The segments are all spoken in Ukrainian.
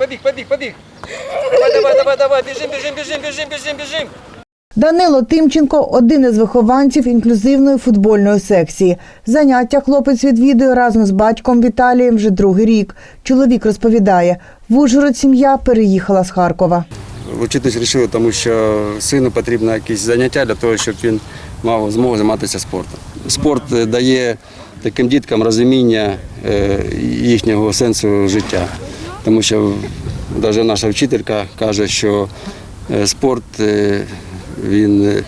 побіг, побіг, побіг. Давай, давай, давай, давай, біжим, біжим, біжим, біжим, біжим, біжим. Данило Тимченко один із вихованців інклюзивної футбольної секції. Заняття хлопець відвідує разом з батьком Віталієм вже другий рік. Чоловік розповідає, в Ужгород сім'я переїхала з Харкова. Вчитись вирішили, тому що сину потрібно якісь заняття для того, щоб він мав змогу займатися спортом. Спорт е, дає таким діткам розуміння е, їхнього сенсу життя. Тому що навіть наша вчителька каже, що е, спорт е, він е,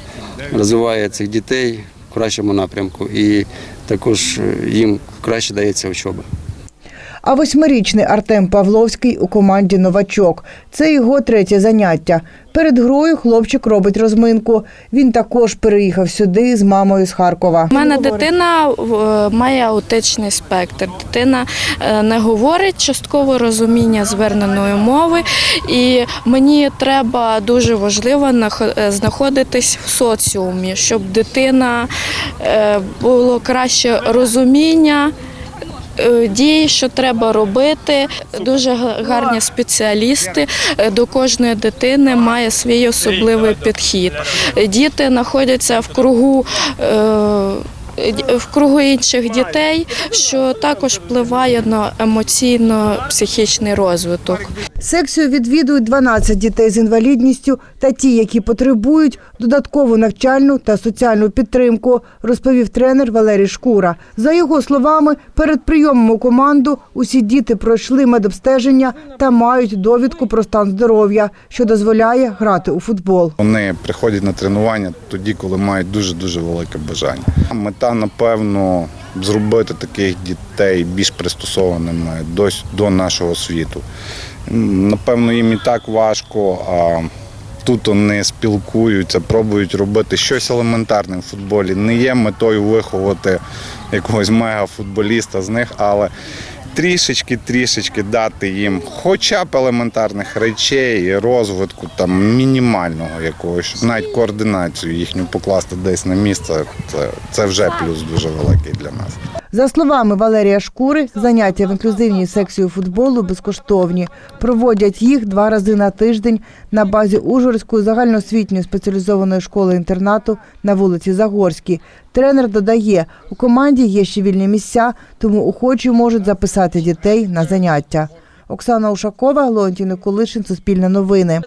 розвиває цих дітей в кращому напрямку і також їм краще дається учоба. А восьмирічний Артем Павловський у команді Новачок. Це його третє заняття. Перед грою хлопчик робить розминку. Він також переїхав сюди з мамою з Харкова. У мене дитина е, має аутичний спектр. Дитина е, не говорить частково розуміння зверненої мови, і мені треба дуже важливо е, знаходитись в соціумі, щоб дитина було краще розуміння. Е, Дій, що треба робити, дуже га- гарні спеціалісти. Е, До кожної дитини має свій особливий підхід. Е, Діти знаходяться в кругу. Е, в кругу інших дітей, що також впливає на емоційно-психічний розвиток. Секцію відвідують 12 дітей з інвалідністю та ті, які потребують додаткову навчальну та соціальну підтримку, розповів тренер Валерій Шкура. За його словами, перед прийомом у команду усі діти пройшли медобстеження та мають довідку про стан здоров'я, що дозволяє грати у футбол. Вони приходять на тренування тоді, коли мають дуже дуже велике бажання. Мета, напевно, зробити таких дітей більш пристосованими до, нашого світу. Напевно, їм і так важко. А Тут вони спілкуються, пробують робити щось елементарне в футболі. Не є метою виховати якогось мегафутболіста з них, але трішечки, трішечки дати їм хоча б елементарних речей, розвитку там мінімального якогось, навіть координацію їхню покласти десь на місце. Це, це вже плюс дуже великий для нас. За словами Валерія Шкури, заняття в інклюзивній секції футболу безкоштовні. Проводять їх два рази на тиждень на базі Ужгородської загальноосвітньої спеціалізованої школи-інтернату на вулиці Загорській. Тренер додає, у команді є ще вільні місця, тому охочі можуть записати дітей на заняття. Оксана Ушакова, Леонтій Николишин, Суспільне новини.